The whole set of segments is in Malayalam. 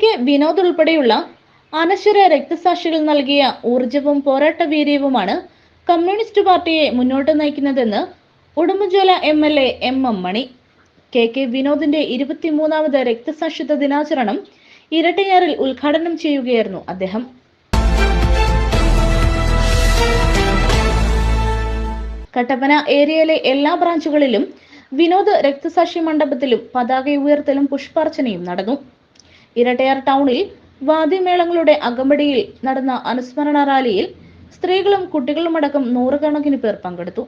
കെ വിനോദ് ഉൾപ്പെടെയുള്ള അനശ്വര രക്തസാക്ഷികൾ നൽകിയ ഊർജവും പോരാട്ട വീര്യവുമാണ് കമ്മ്യൂണിസ്റ്റ് പാർട്ടിയെ മുന്നോട്ട് നയിക്കുന്നതെന്ന് Udumbanchola M L A M M Mani. K K വിനോദിന്റെ ഇരുപത്തിമൂന്നാമത് രക്തസാക്ഷിത്വ ദിനാചരണം ഇരട്ടയാറിൽ ഉദ്ഘാടനം ചെയ്യുകയായിരുന്നു അദ്ദേഹം. കട്ടപ്പന ഏരിയയിലെ എല്ലാ ബ്രാഞ്ചുകളിലും വിനോദ് രക്തസാക്ഷി മണ്ഡപത്തിലും പതാക ഉയർത്തലും പുഷ്പാർച്ചനയും നടന്നു. ഇരട്ടയാർ ടൗണിൽ വാദ്യമേളങ്ങളുടെ അകമ്പടിയിൽ നടന്ന അനുസ്മരണ റാലിയിൽ സ്ത്രീകളും കുട്ടികളുമടക്കം നൂറുകണക്കിന് പേർ പങ്കെടുത്തു.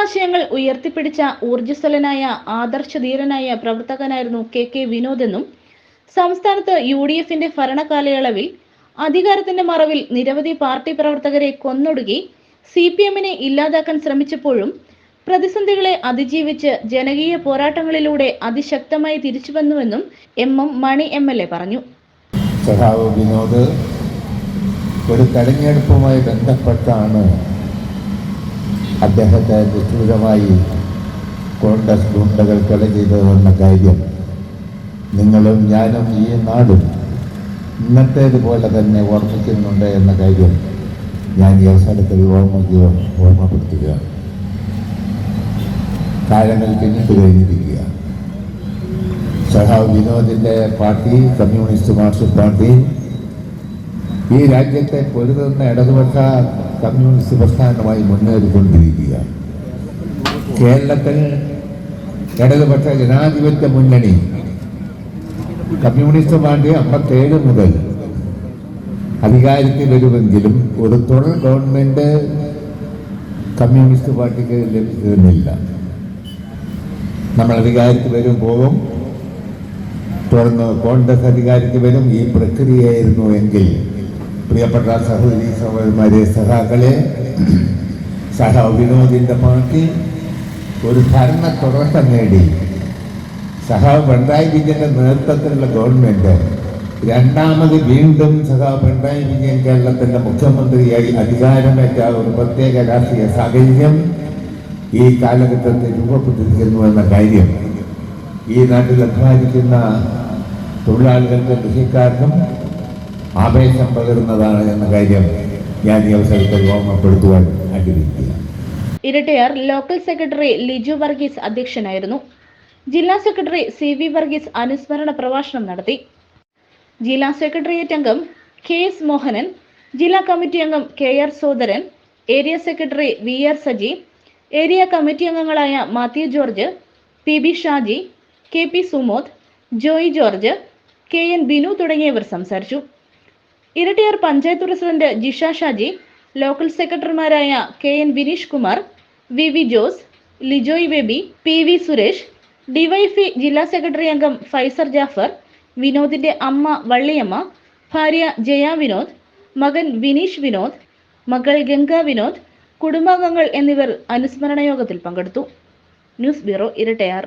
കമ്മ്യൂണിസ്റ്റ് ഉയർത്തിപ്പിടിച്ച ഊർജസ്വലനായ ആദർശധീരനായ പ്രവർത്തകനായിരുന്നു കെ കെ വിനോദെന്നും സംസ്ഥാനത്ത് യു ഡി എഫിന്റെ ഭരണകാലയളവിൽ അധികാരത്തിന്റെ മറവിൽ നിരവധി പാർട്ടി പ്രവർത്തകരെ കൊന്നൊടുക്കി സി പി എമ്മിനെ ഇല്ലാതാക്കാൻ ശ്രമിച്ചപ്പോഴും പ്രതിസന്ധികളെ അതിജീവിച്ച് ജനകീയ പോരാട്ടങ്ങളിലൂടെ അതിശക്തമായി തിരിച്ചുവന്നുവെന്നും M M Mani M L A പറഞ്ഞു. വിനോദ് ഒരു തെരഞ്ഞെടുപ്പുമായി ബന്ധപ്പെട്ടാണ് അദ്ദേഹത്തെ നിഷ്ഠൂരമായി കോൺഗ്രസ് ഗുണ്ടകൾ കൊല ചെയ്തതെന്ന കാര്യം നിങ്ങളും ഞാനും ഈ നാടും ഇന്നത്തേതുപോലെ തന്നെ ഓർമ്മിക്കുന്നുണ്ട് എന്ന കാര്യം ഞാൻ ഈ അവസരത്തിൽ ഓർമ്മിക്കുക ഓർമ്മപ്പെടുത്തുക കാലങ്ങൾ പിന്നിട്ട് കഴിഞ്ഞിരിക്കുക. സഹാവ് വിനോദിന്റെ പാർട്ടി കമ്മ്യൂണിസ്റ്റ് മാർക്സിസ്റ്റ് പാർട്ടി ഈ രാജ്യത്തെ പൊരുതുന്ന ഇടതുപക്ഷ കമ്മ്യൂണിസ്റ്റ് പ്രസ്ഥാനമായി മുന്നേറിക്കൊണ്ടിരിക്കുകയാണ്. കേരളത്തിൽ ഇടതുപക്ഷ ജനാധിപത്യ മുന്നണി കമ്മ്യൂണിസ്റ്റ് പാർട്ടി അമ്പത്തേഴ് മുതൽ അധികാരത്തിൽ വരുമെങ്കിലും ഒരു തുടർ ഗവൺമെന്റ് കമ്മ്യൂണിസ്റ്റ് പാർട്ടിക്ക് ലഭിക്കുന്നില്ല നമ്മൾ അധികാരത്തിൽ വരും പോകും തുടർന്ന് കോൺഗ്രസ് അധികാരത്തിൽ വരും ഈ പ്രക്രിയയായിരുന്നു എങ്കിൽ പ്രിയപ്പെട്ട സഹോദരി സഹോദരന്മാരെ സഹാക്കളെ സഹ വിനോദിന്റെ പാർട്ടി ഒരു ഭരണ തുടക്കം നേടി. സഹാവ് പിണറായി വിജയന്റെ നേതൃത്വത്തിലുള്ള ഗവൺമെന്റ് രണ്ടാമത് വീണ്ടും സഹാവ് പിണറായി വിജയൻ കേരളത്തിന്റെ മുഖ്യമന്ത്രിയായി അധികാരമേറ്റ ഒരു പ്രത്യേക രാഷ്ട്രീയ സാഹചര്യം ഈ കാലഘട്ടത്തിൽ രൂപപ്പെട്ടിരിക്കുന്നു എന്ന കാര്യം. ഈ നാട്ടിൽ അധ്വാനിക്കുന്ന തൊഴിലാളികൾക്കും കൃഷിക്കാർക്കും ആവേശം പകരുന്നതാണ് എന്ന കാര്യം ഞാൻ ഈ അവസരത്തിൽ ഓർമ്മപ്പെടുത്തുവാൻ ആഗ്രഹിക്കുക ഇരട്ടയാർ ലോക്കൽ സെക്രട്ടറി ലിജു വർഗീസ് അധ്യക്ഷനായിരുന്നു. ജില്ലാ സെക്രട്ടറി സി വി വർഗീസ് അനുസ്മരണ പ്രഭാഷണം നടത്തി. ജില്ലാ സെക്രട്ടേറിയറ്റ് അംഗം കെ എസ് മോഹനൻ ജില്ലാ കമ്മിറ്റി അംഗം K R Sodaran area secretary V R Saji area committee അംഗങ്ങളായ Mathew George P B Shaji K P Sumod Joy George K N Binu തുടങ്ങിയവർ സംസാരിച്ചു. Irattayar panchayat president Jisha Shaji local സെക്രട്ടറിമാരായ K N Vineesh Kumar V V Jose Lijoy Baby P V Suresh DYFI ജില്ലാ സെക്രട്ടറി അംഗം ഫൈസർ ജാഫർ വിനോദിന്റെ അമ്മ വള്ളിയമ്മ ഭാര്യ ജയ വിനോദ് മകൻ വിനീഷ് വിനോദ് മകൾ ഗംഗ വിനോദ് കുടുംബാംഗങ്ങൾ എന്നിവർ അനുസ്മരണ യോഗത്തിൽ പങ്കെടുത്തു. News bureau Irattayar.